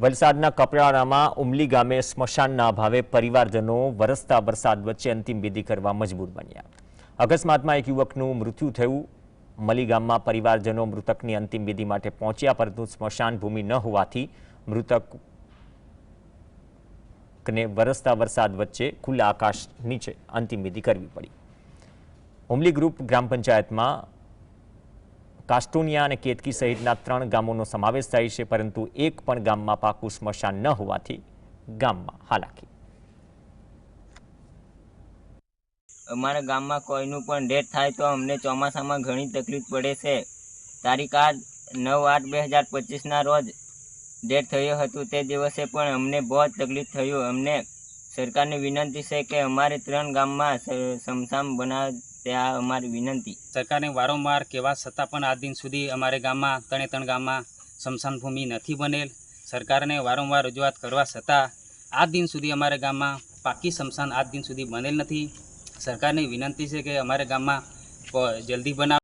વલસાડના કપરાડામાં ઉમલી ગામે સ્મશાનના અભાવે પરિવારજનો વરસતા વરસાદ વચ્ચે અંતિમ વિધિ કરવા મજબૂર બન્યા. અકસ્માતમાં એક યુવકનું મૃત્યુ થયું. મલી ગામમાં પરિવારજનો મૃતકની અંતિમ વિધિ માટે પહોંચ્યા, પરંતુ સ્મશાન ભૂમિ ન હોવાથી મૃતકને વરસતા વરસાદ વચ્ચે ખુલ્લા આકાશ નીચે અંતિમ વિધિ કરવી પડી. ઉમલી ગ્રુપ ગ્રામ પંચાયતમાં કાસ્ટોનિયા અને કેતકી સહિતના ત્રણ ગામોનો સમાવેશ થાય છે, પરંતુ એક પણ ગામમાં પાકું સ્મશાન ન હોવાથી ગામમાં હાલાકી. અમારા ગામમાં કોઈનું પણ ડેથ થાય તો અમને ચોમાસામાં ઘણી તકલીફ પડે છે. તારીખ આઠ નવ આઠ બે હજાર પચીસના રોજ ડેથ થયું હતું. તે દિવસે પણ અમને બહુ તકલીફ થયું. અમને સરકારની વિનંતી છે કે અમારે ત્રણ ગામમાં સમસામ બનાવ ત્યાં અમારી વિનંતી. સરકારને વારંવાર કહેવા છતાં પણ આજ દિન સુધી અમારે ગામમાં, ત્રણે ત્રણ ગામમાં સ્મશાન ભૂમિ નથી બનેલ. સરકારને વારંવાર રજૂઆત કરવા છતાં આજ દિન સુધી અમારા ગામમાં પાકી સ્મશાન આજ દિન સુધી બનેલ નથી. સરકારની વિનંતી છે કે અમારા ગામમાં જલ્દી બનાવે